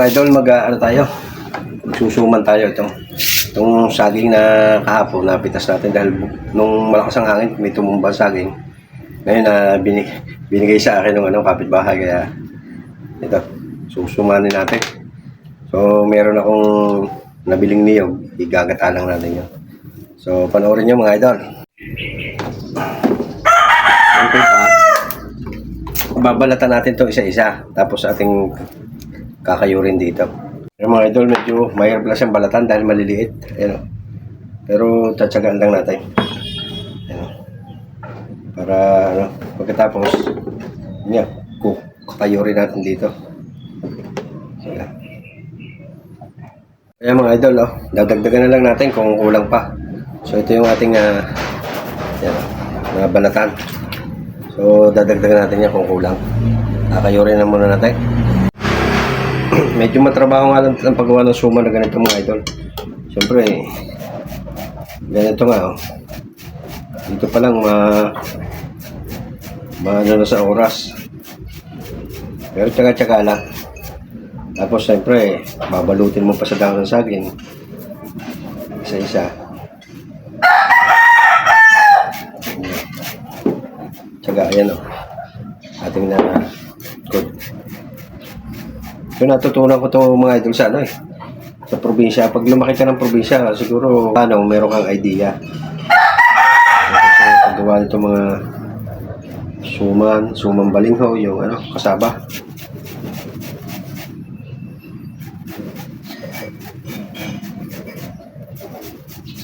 mga idol, mag ano tayo? Susuman tayo itong itong saging na kahapon napitas natin dahil nung malakas ang hangin may tumumba saging. Ngayon na binig, binigay sa akin ng ano kapitbahay kaya ito susumanin natin. So meron akong nabiling niyog, igagata lang natin yun. So panoorin niyo mga idol. Babalatan natin to isa-isa tapos ating kakayurin dito. Pero mga idol, medyo mahirap lang siyang balatan dahil maliliit. Ayan. Pero tatsagaan lang natin. Ayan. Para ano, pagkatapos, yun yan, ku- kakayurin natin dito. Ayan. Ayan mga idol, oh, dadagdagan na lang natin kung kulang pa. So ito yung ating uh, yan, mga balatan. So dadagdagan natin yan kung kulang. Kakayurin na muna natin. medyo matrabaho nga lang ang paggawa ng suma na ganito mga idol. Siyempre, eh, ganito nga oh. Dito pa lang ma maano na sa oras. Pero tsaga-tsaga lang. Tapos siyempre, babalutin mo pa sa dahon ng saging. Isa-isa. Tsaga, ayan oh. Ating na. So natutunan ko to mga idol sa ano eh. Sa probinsya. Pag lumaki ka ng probinsya, siguro ano, meron kang idea. Paggawa nito mga suman, suman balingho, yung ano, kasaba.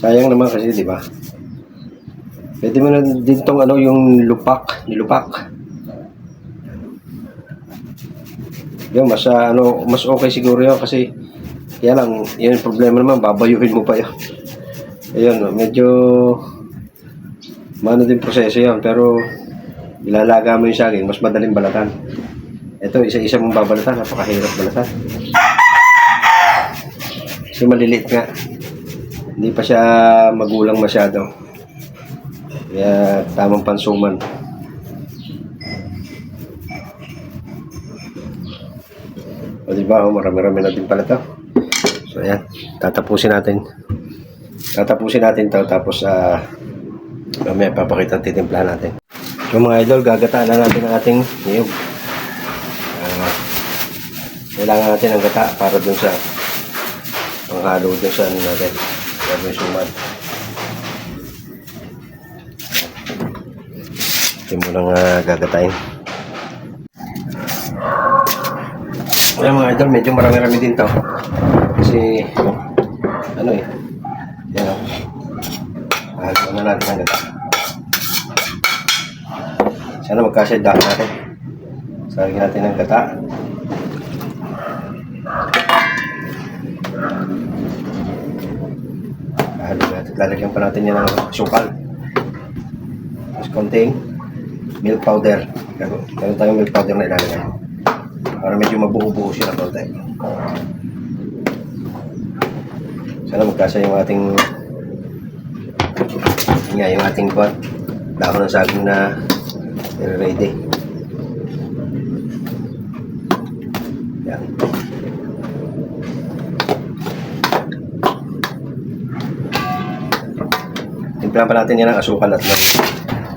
Sayang naman kasi, di ba? Pwede mo na din tong ano, yung lupak, nilupak. Yun, mas ah, ano, mas okay siguro yun kasi kaya lang, yun yung problema naman, babayuhin mo pa yun. Ayun, medyo mano din proseso yun, pero ilalaga mo yung saging, mas madaling balatan. Ito, isa-isa mong babalatan, napakahirap balatan. Kasi maliliit nga. Hindi pa siya magulang masyado. Kaya tamang pansuman. O diba, oh, marami-rami na din pala to. So ayan, tatapusin natin. Tatapusin natin to tapos ah mamaya papakita natin timpla natin. So mga idol, gagataan na natin ang ating niyog. Ah, kailangan natin ng gata para dun sa panghalo dun sa ano natin. Sabi suman. Ito mo lang uh, gagatain. Kaya mga idol, medyo marami-rami din to. Kasi, ano eh, yan o. Mahalo na natin ang gata. Sana magkasya dahil natin. Saragin natin ng gata. Mahalo natin. Lalagyan pa natin yan ng sukal. Tapos konting milk powder. Meron tayong milk powder na ilalagay. Para medyo mabuo-buo siya ng konti. Sana magkasa yung ating nga, yung ating pot. Dahon ng saging na ready. Yan. Timplahan pa natin yan ng asukal at ng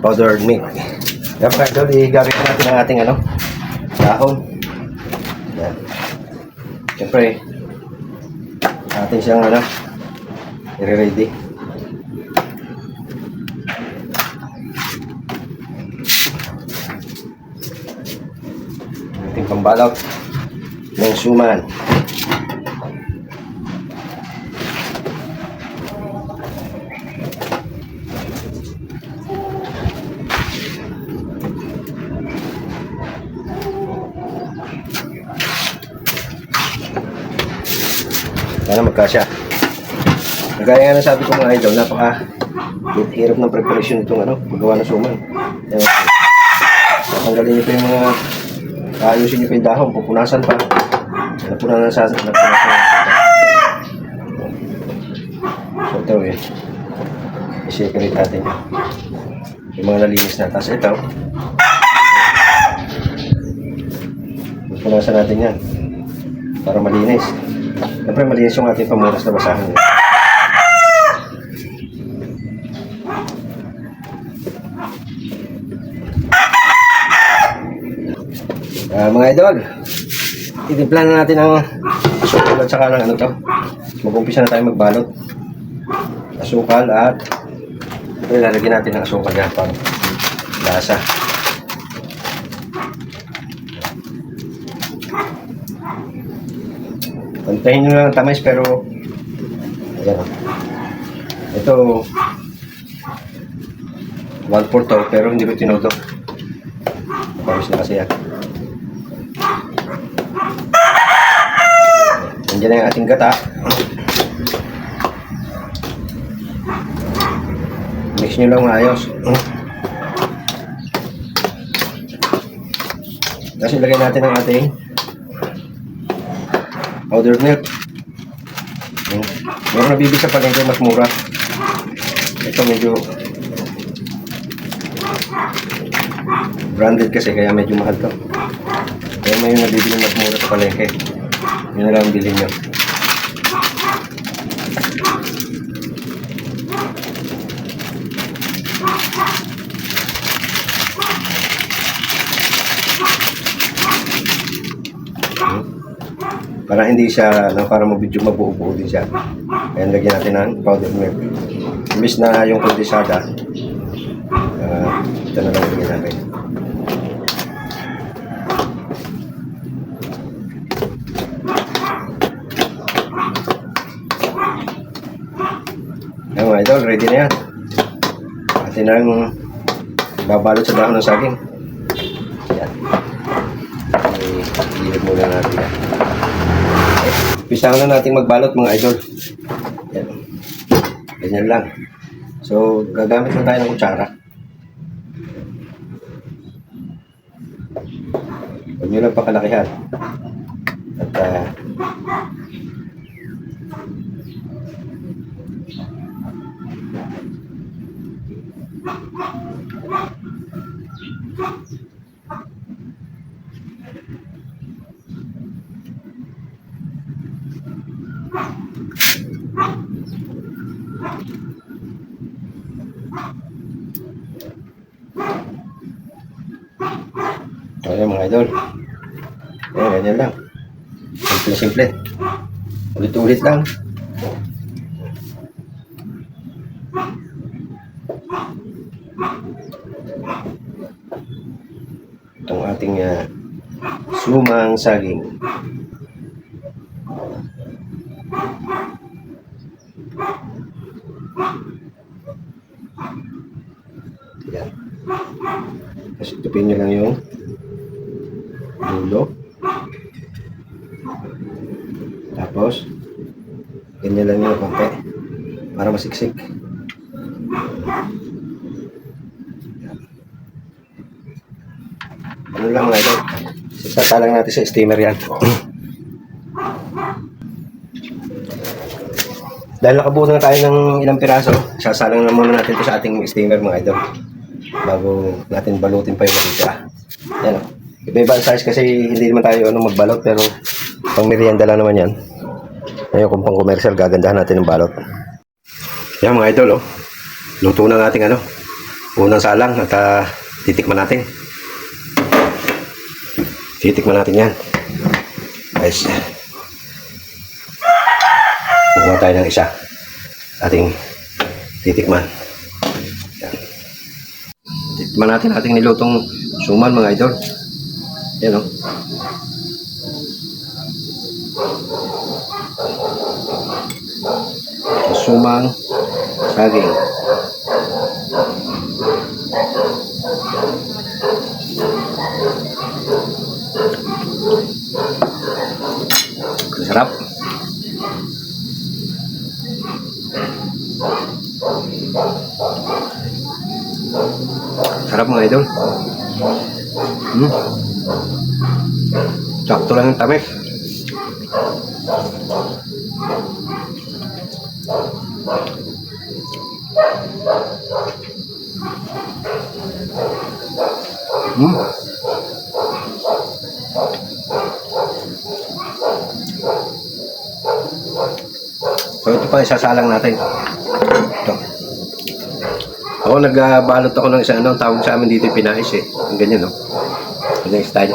powdered milk. Pa idol, igamit natin ang ating ano, dahon. Siyempre, atin siyang ano, i-ready. Ating pambalot ng suman. Sana magkasya. Kagaya nga ng sabi ko mga idol, napaka hirap ng preparation itong ano, magawa ng suman. Eh, tatanggalin niyo pa yung mga ayusin niyo pa yung dahon, pupunasan pa. Napunan na sa napunasan na So ito eh. I-separate natin yun. Yung mga nalinis na. Tapos ito. Pupunasan natin yan. para malinis. Siyempre malinis yung ating pamunas na basahan. Ah, mga idol, itimpla na natin ang asukal at saka ng ano to. Mag-umpisa na tayo magbalot. Asukal at ilalagyan natin ng asukal yan pang lasa. Pantayin nyo lang ang tamis pero ayan. Ito 1 to pero hindi ko tinuto. Tapos na kasi yan. Nandiyan na yung ating gata. Mix nyo lang maayos. Tapos ilagay natin ang ating powdered milk. Hmm. Meron nabibig sa palengke mas mura. Ito medyo branded kasi kaya medyo mahal to. Kaya may yung nabibili mas mura sa palengke. Yun na lang ang bilhin nyo. Hmm. Para hindi siya, ano, para mabidyo mabuo-buo din siya. Kaya lagyan natin ng powdered milk. Imbis na yung kondensada, ah, ito na lang lagyan natin. Ayan mga idol, ready na yan. Atin ang babalot sa dahon ng saging. Yan. Ilip muna natin yan. Pisahan na natin magbalot mga idol. Yan. Ganyan lang. So, gagamit lang tayo ng kutsara. Huwag nyo lang pakalakihan. At, ah, Ayan mga idol. Ayan, ganyan lang. Simple-simple. Ulit-ulit lang. Itong ating uh, sumang saging. Yan. Tapos itupin nyo lang yung ulo. Tapos, ganyan lang yung konti para masiksik. Ano lang mga ito? Sasalang natin sa steamer yan. Dahil nakabuo na tayo ng ilang piraso, sasalang na muna natin ito sa ating steamer mga idol. Bago natin balutin pa yung matitira. Yan o. Iba-iba size kasi hindi naman tayo ano, magbalot pero pang merienda lang naman yan. Ngayon kung pang commercial, gagandahan natin ng balot. Yan mga idol, oh. Luto na ng ating ano, unang salang at ah, titikman natin. Titikman natin yan. Guys. Kukuha tayo ng isa. Ating titikman. Yan. Titikman natin ating nilutong suman mga idol. Yan o. Sumang saging. Sarap. Sarap mga idol. Hmm. Sakto lang yung tamis. Hmm. pa isasalang natin. Ito. Ako nagbalot ako ng isa ano, tawag sa amin dito pinais eh. Ang ganyan no. Yung style.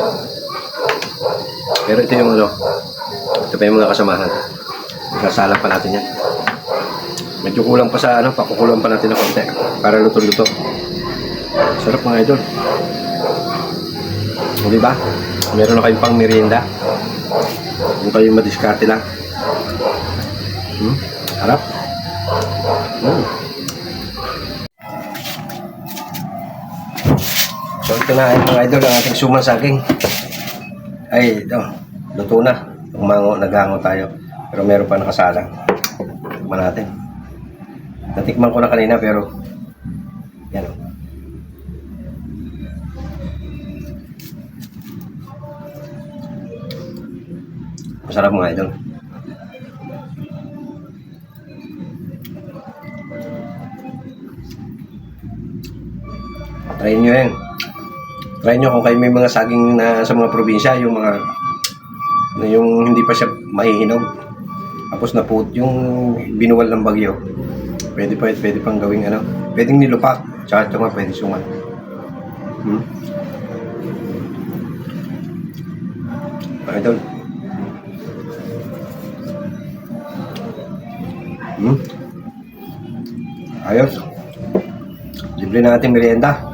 Pero ito yung ano, ito pa yung mga kasamahan. Isasalang pa natin yan. Medyo kulang pa sa ano, pakukulang pa natin ng konti para luto-luto. Sarap mga idol. O, di ba? Meron na kayong pang merienda. Kung kayo madiskarte lang. Hmm? Harap. Hmm. Ito na ay mga idol ang ating suman saging. Ay ito, luto na. Umango, naghango tayo. Pero meron pa nakasalang. Tikman natin. Natikman ko na kanina pero yan o. Masarap mga idol. Try nyo yan. Try nyo kung kayo may mga saging na sa mga probinsya, yung mga na yung hindi pa siya mahihinog. Tapos na po yung binuwal ng bagyo. Pwede pa, pwede pang gawing ano. Pwedeng nilupak. Tsaka ito nga pwede suman. Hmm? Idol. Hmm? Ayos. Libre na natin merienda.